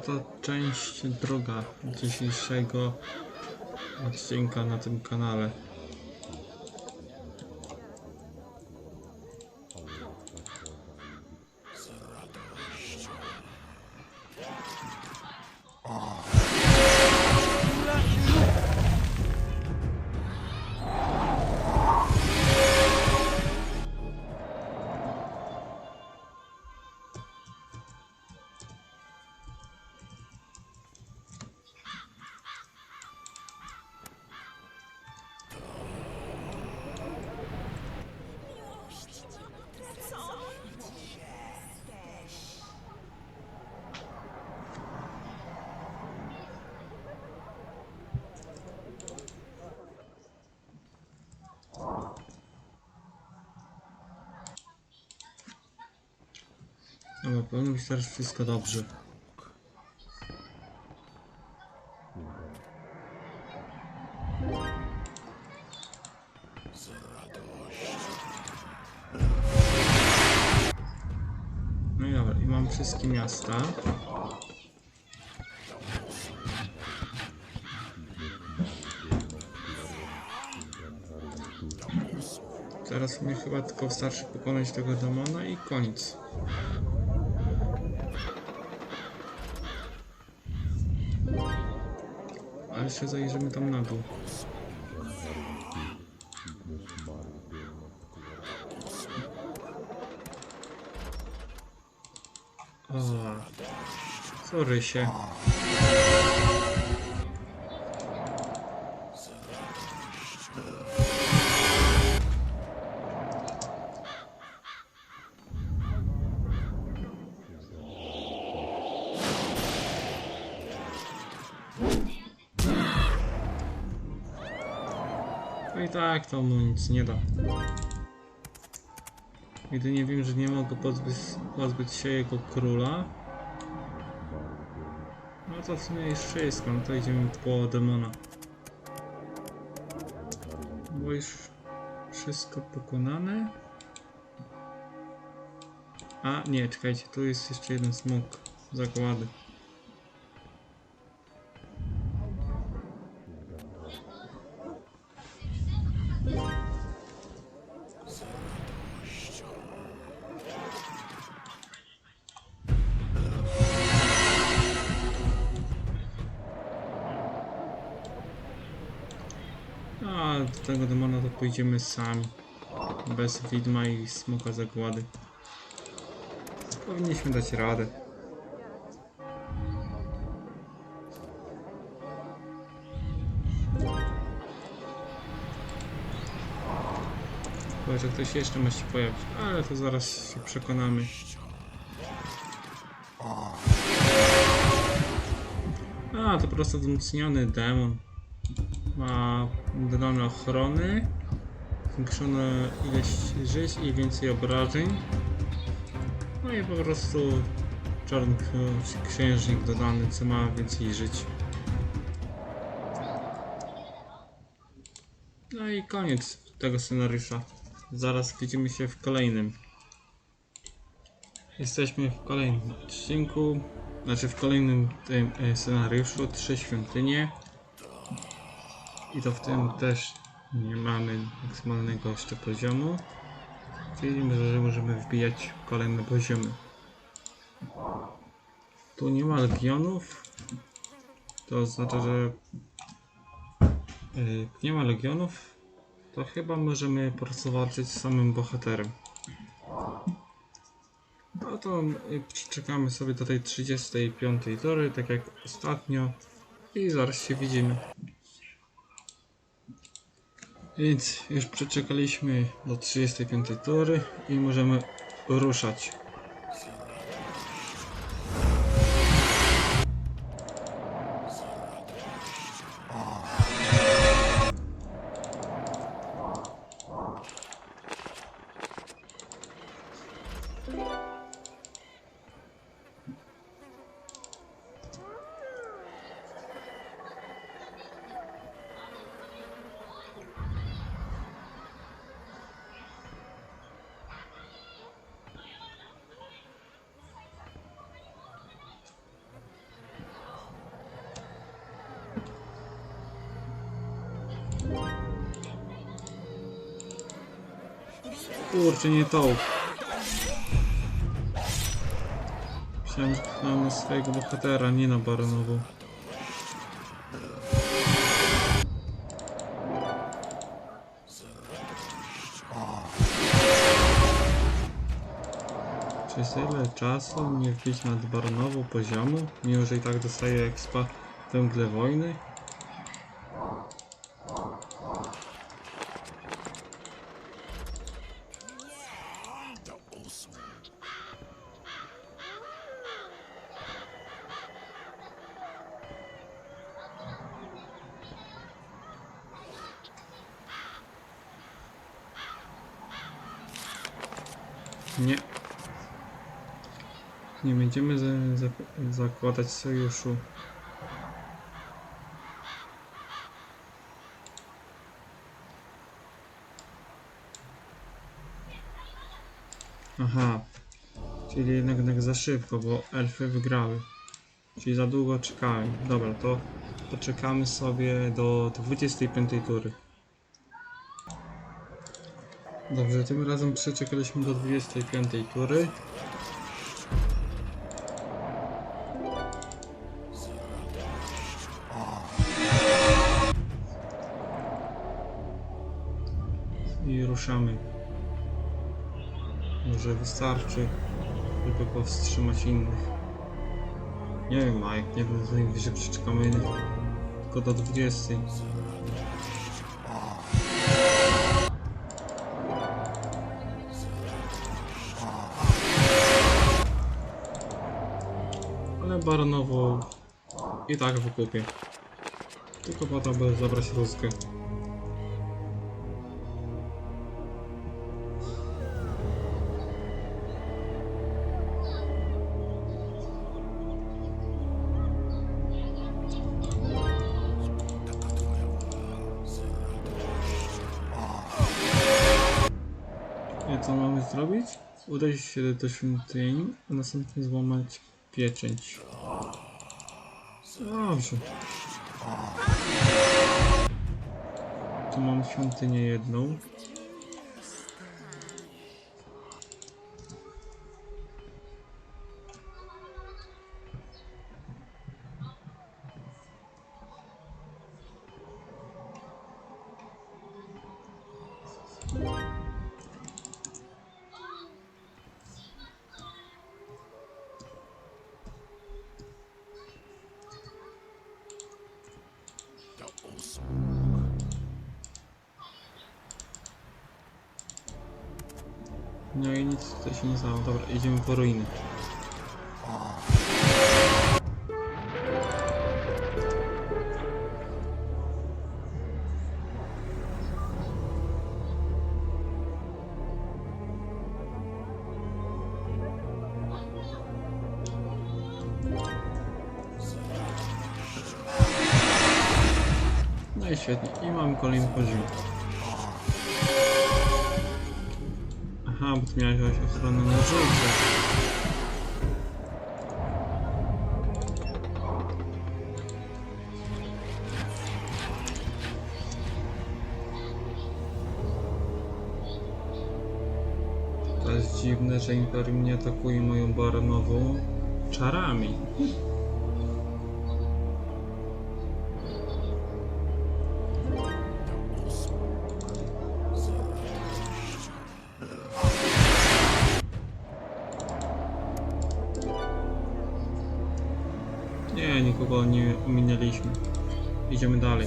to część druga dzisiejszego odcinka na tym kanale. Dobra, powinno być teraz wszystko dobrze. No i dobra, i mam wszystkie miasta. Teraz mi chyba tylko wystarczy pokonać tego demona i koniec. Jeszcze zajrzymy tam na dół. O, sorry się. Nic nie da. Jedynie wiem, że nie mogę pozbyć, pozbyć się jego króla. No to w sumie już wszystko, no to idziemy po demona. Bo już wszystko pokonane. A, nie, czekajcie, tu jest jeszcze jeden smok zagłady. Pójdziemy sami. Bez widma i smoka zagłady. Powinniśmy dać radę. Chyba, że ktoś jeszcze ma się pojawić, ale to zaraz się przekonamy. A, to po prostu wzmocniony demon. Ma dodane ochrony, zwiększone ilość żyć i więcej obrażeń. No i po prostu czarny księ- księżnik dodany, co ma więcej żyć. No i koniec tego scenariusza. Zaraz widzimy się w kolejnym. Jesteśmy w kolejnym odcinku, znaczy w kolejnym tym e, scenariuszu Trzy Świątynie. I to w tym też nie mamy maksymalnego jeszcze poziomu. Czyli że możemy wbijać kolejne poziomy. Tu nie ma legionów. To oznacza, że yy, nie ma legionów. To chyba możemy po prostu walczyć z samym bohaterem. No to yy, przeczekamy sobie do tej 35 tory, tak jak ostatnio. I zaraz się widzimy. Więc już przeczekaliśmy do 35 tury i możemy ruszać. Kurczę, nie to. Myślałem, na swojego bohatera, nie na baronową. Przez ile czasu nie wbić nad baronową poziomu, mimo że i tak dostaję expa mgle wojny? Nie. Nie będziemy za, za, zakładać sojuszu. Aha. Czyli jednak, jednak za szybko, bo elfy wygrały. Czyli za długo czekałem. Dobra, to poczekamy sobie do 25 tury. Dobrze, tym razem przeczekaliśmy do 25 tury. I ruszamy. Może wystarczy, żeby powstrzymać innych. Nie wiem, jak nie, to najwyżej przeczekamy tylko do 20. Ale baronowo i tak wykupię. Tylko po to, by zabrać rózgę. I co mamy zrobić? Udać się do świątyni, a następnie złamać pieczęć. Dobrze. Tu mam świątynię jedną. Idziemy po ruiny. No świetnie. I mamy kolejny poziom. Aha, bo ty miałeś ochronę na żółcie. To jest dziwne, że Imperium nie atakuje moją baronową czarami. Nie, nikogo nie ominęliśmy. Idziemy dalej.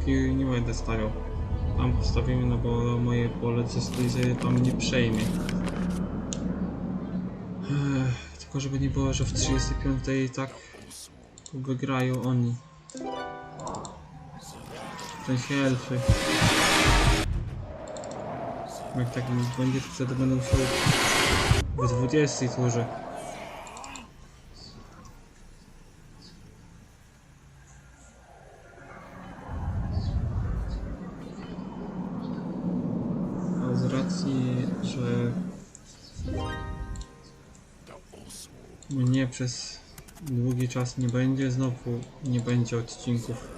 Rózgi nie będę stawiał. Tam postawimy, no bo moje pole sobie tam nie przejmie. Tylko żeby nie było, że w 35 i tak wygrają oni. W sensie elfy. Jak tak będzie, to wtedy będą musiał w 20 turze. Przez długi czas nie będzie, znowu nie będzie odcinków.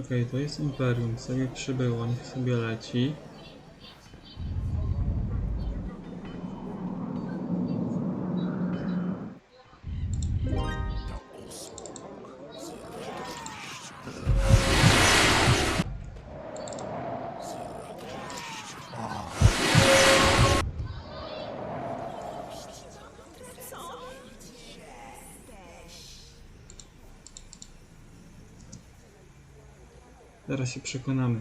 Okej, to jest Imperium, sobie przybyło, niech sobie leci. Się przekonamy.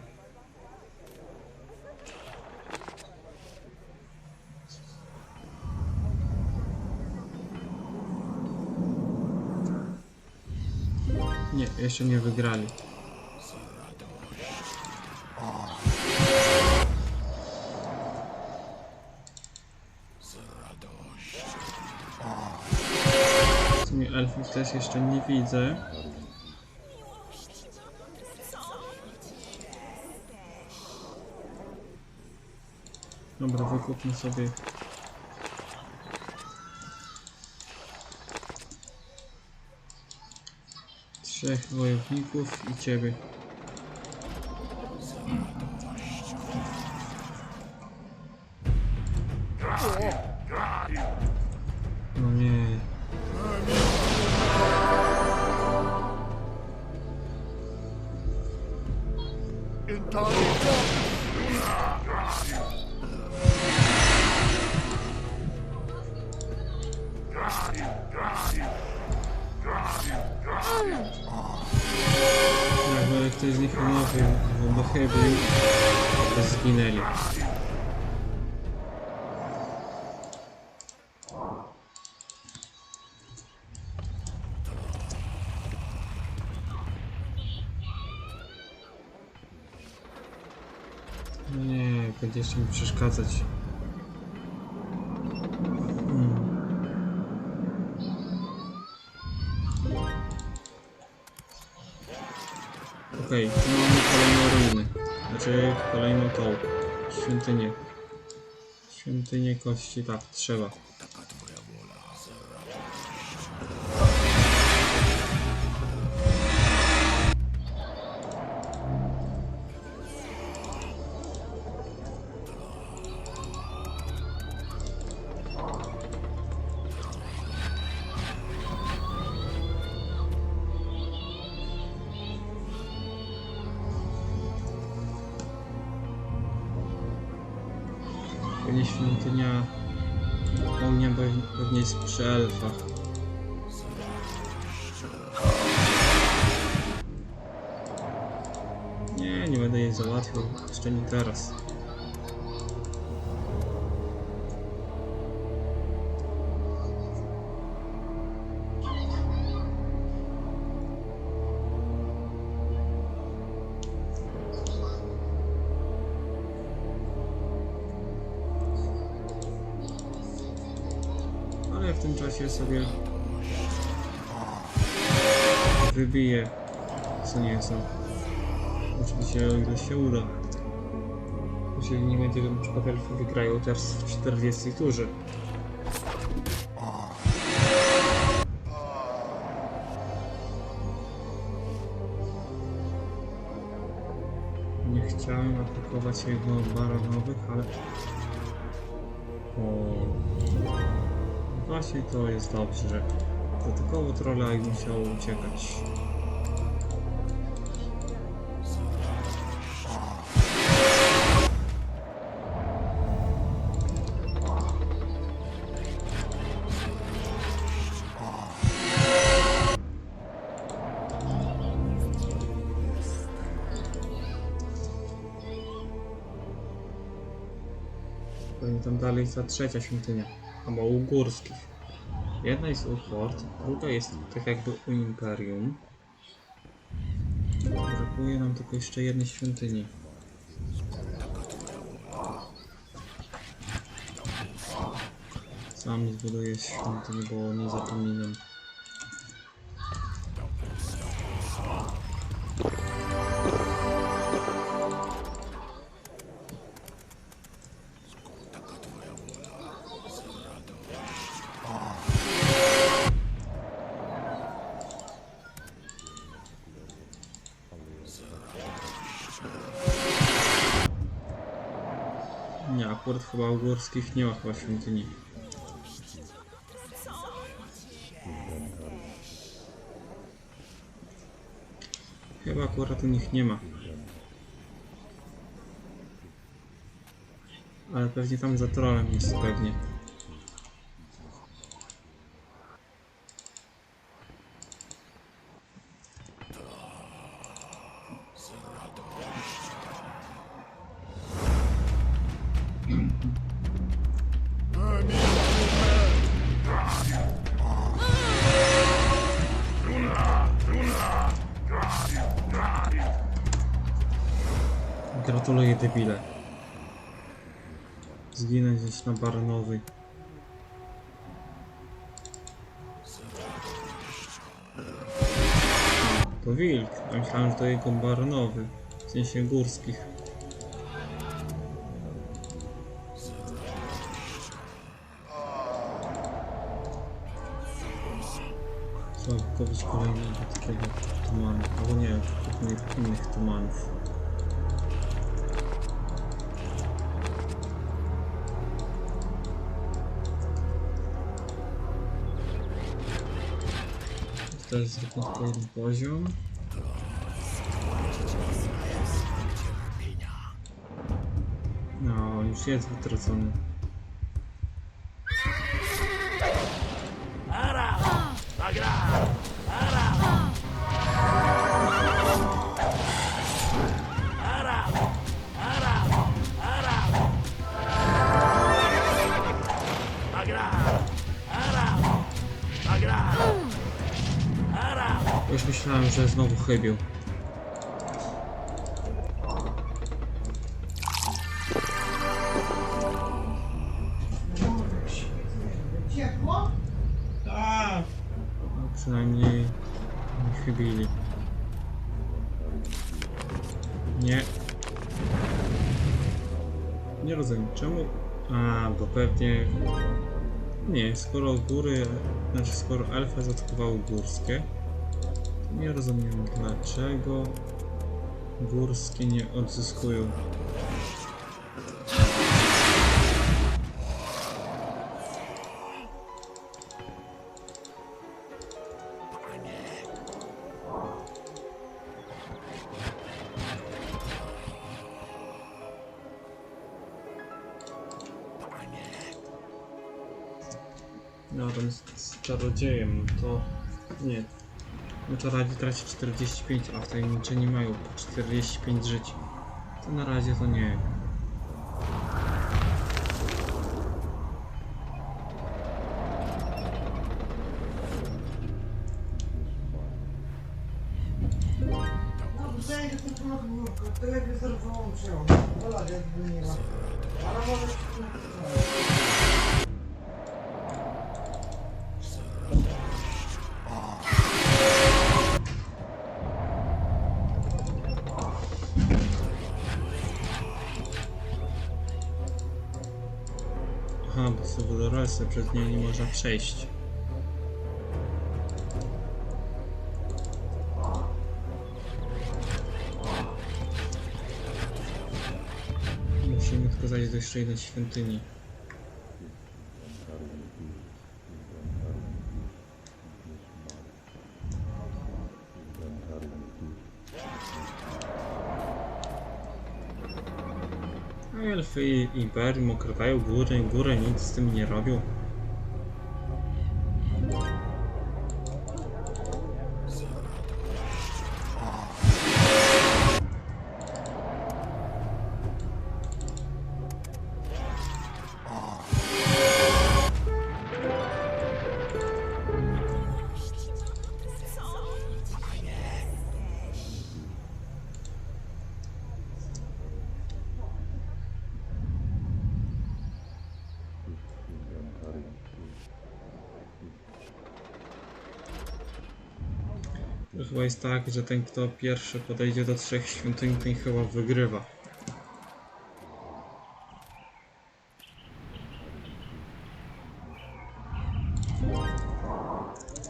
Nie, jeszcze nie wygrali. Sumie elfów też jeszcze nie widzę. Dobra, wykupmy sobie. Trzech wojowników i ciebie. No nie. Jakby ktoś z nich mówił, bo chybił, to zginęli. No nie, będzie jeszcze mi przeszkadzać. Okej, tu mamy kolejną ruinę. Znaczy kolejną tą świątynię. Świątynię kości, tak, trzeba. Teraz. W tym czasie sobie wybiję co nieco. Oczywiście o ile się uda. Jeżeli nie będzie, to elfy wygrają teraz w 40 turze. Nie chciałem atakować jego baranowych, ale... O... Właśnie to jest dobrze, że zaatakował trolla i musiał uciekać. Dalej ta trzecia świątynia. Albo u górskich. Jedna jest u Hord, druga jest tak jakby u Imperium. Brakuje nam tylko jeszcze jednej świątyni. Sam zbuduję świątynię, bo nie zapominam. Akurat chyba u górskich nie ma chyba świątyni. Chyba akurat u nich nie ma. Ale pewnie tam za trolem jest pewnie. Gratuluję debile. Zginę gdzieś na Baranowej. To wilk. Ja myślałem, że to jego baranowy. W sensie górskich. Jest zróbmy tylko jeden poziom. No, już jest wytracony. Już myślałem, że znowu chybił. Ciepło? No, przynajmniej nie chybili. Nie. Nie rozumiem czemu. A, bo pewnie. Nie, skoro góry, znaczy skoro elfy zaatakowały górskie, nie rozumiem dlaczego górskie nie odzyskują. No, ten z, czarodziejem, to nie. No czarodziej traci 45, a w tajemniczeni mają po 45 żyć. To na razie to nie. Telewizor wyłączył. Jakby nie ma. Ale może dorosłe przez nie nie można przejść. Musimy tylko do jeszcze jednej świątyni. Imperium okrywają górę i górę nic z tym nie robią. To jest tak, że ten kto pierwszy podejdzie do trzech świątyń, ten chyba wygrywa.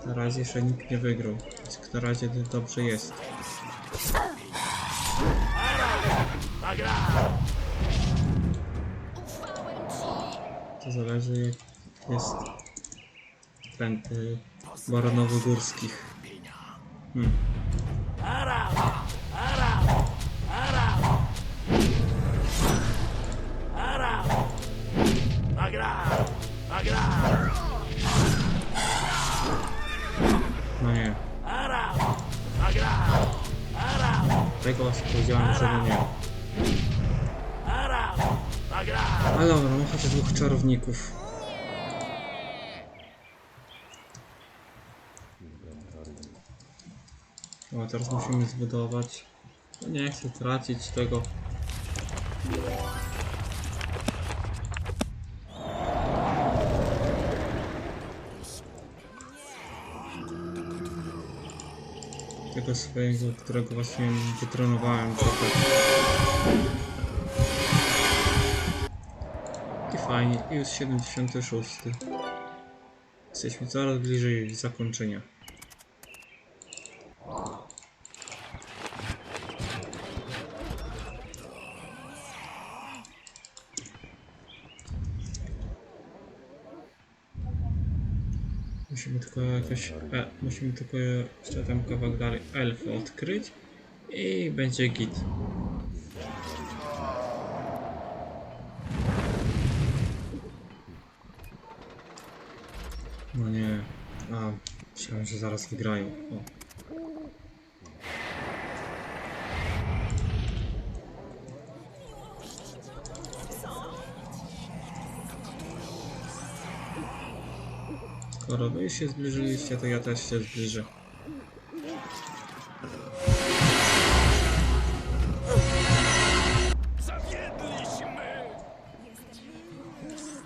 Na razie jeszcze nikt nie wygrał, więc na razie dobrze jest. To zależy jak jest ten y, baronowy górskich. Hmm. Dwóch czarowników. O, teraz musimy zbudować. No Nie chcę tracić tego. Tego swojego, którego właśnie wytrenowałem trochę. Fajnie, już 76. Jesteśmy coraz bliżej zakończenia. Musimy tylko jakoś, e, musimy tylko jeszcze tam kawałek dalej odkryć i będzie git. A myślałem, że zaraz wygrają. O. Skoro wy się zbliżyliście, to ja też się zbliżę.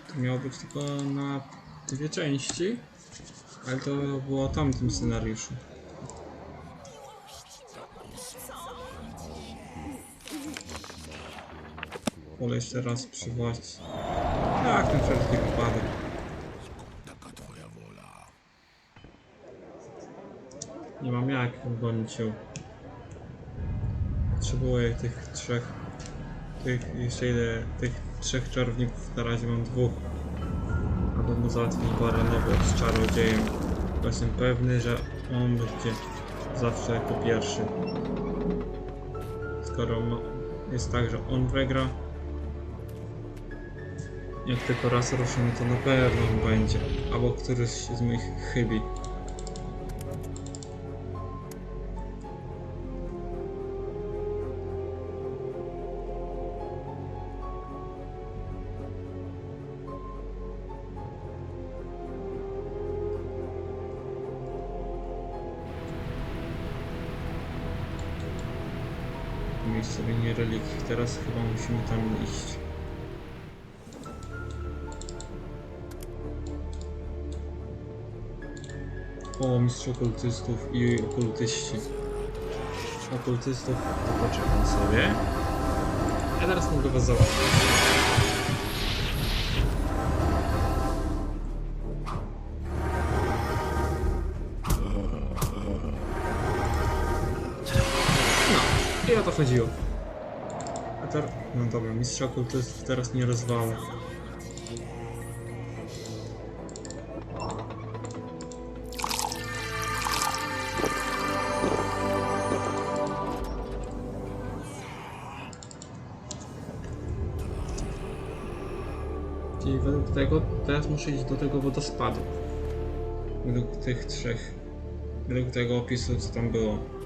To miało być tylko na dwie części, ale to było w tamtym scenariuszu. Wolę jeszcze raz przywołać. Tak, na wszelki wypadek. Nie mam jak gonić ją. Potrzebuję tych trzech. Tych jeszcze ile tych trzech czarowników. Na razie mam dwóch. Aby mu załatwić baranowy z czarodziejem. Jestem pewny, że on będzie zawsze jako pierwszy. Skoro jest tak, że on wygra. Jak tylko raz ruszymy, to na pewno będzie. Albo któryś z moich chybi. Teraz chyba musimy tam iść. O, mistrz okultystów i okultyści. Okultystów to poczekam sobie. Ja teraz mogę was załatwić. No, i o to chodziło. Dobra, mistrza okultystów teraz nie rozwalę. Czyli według tego teraz muszę iść do tego wodospadu. Według tych trzech. Według tego opisu co tam było.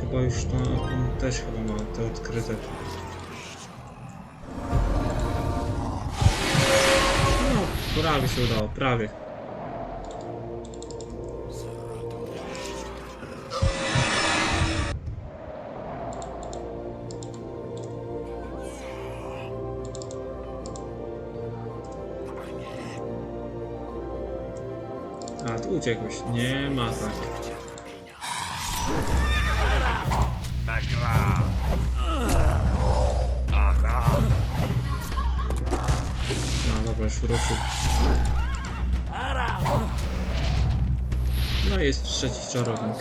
chyba już to on też chyba ma te odkryte. No, prawie się udało, prawie. A, tu uciekłeś. Nie ma tak. No jest trzeci czarownik.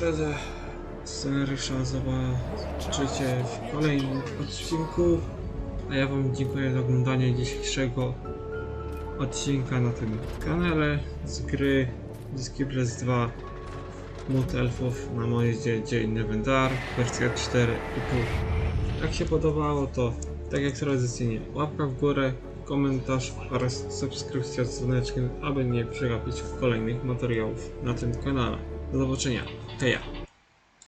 Ze scenariusza zobaczycie w kolejnym odcinku. A ja wam dziękuję za oglądanie dzisiejszego odcinka na tym kanale z gry Disciples 2 Mód Elfów na mojeździe Dzień Nevendar wersja 4.5 Jak się podobało to tak jak tradycyjnie łapka w górę, komentarz oraz subskrypcja z dzwoneczkiem aby nie przegapić kolejnych materiałów na tym kanale. Do zobaczenia. Heja!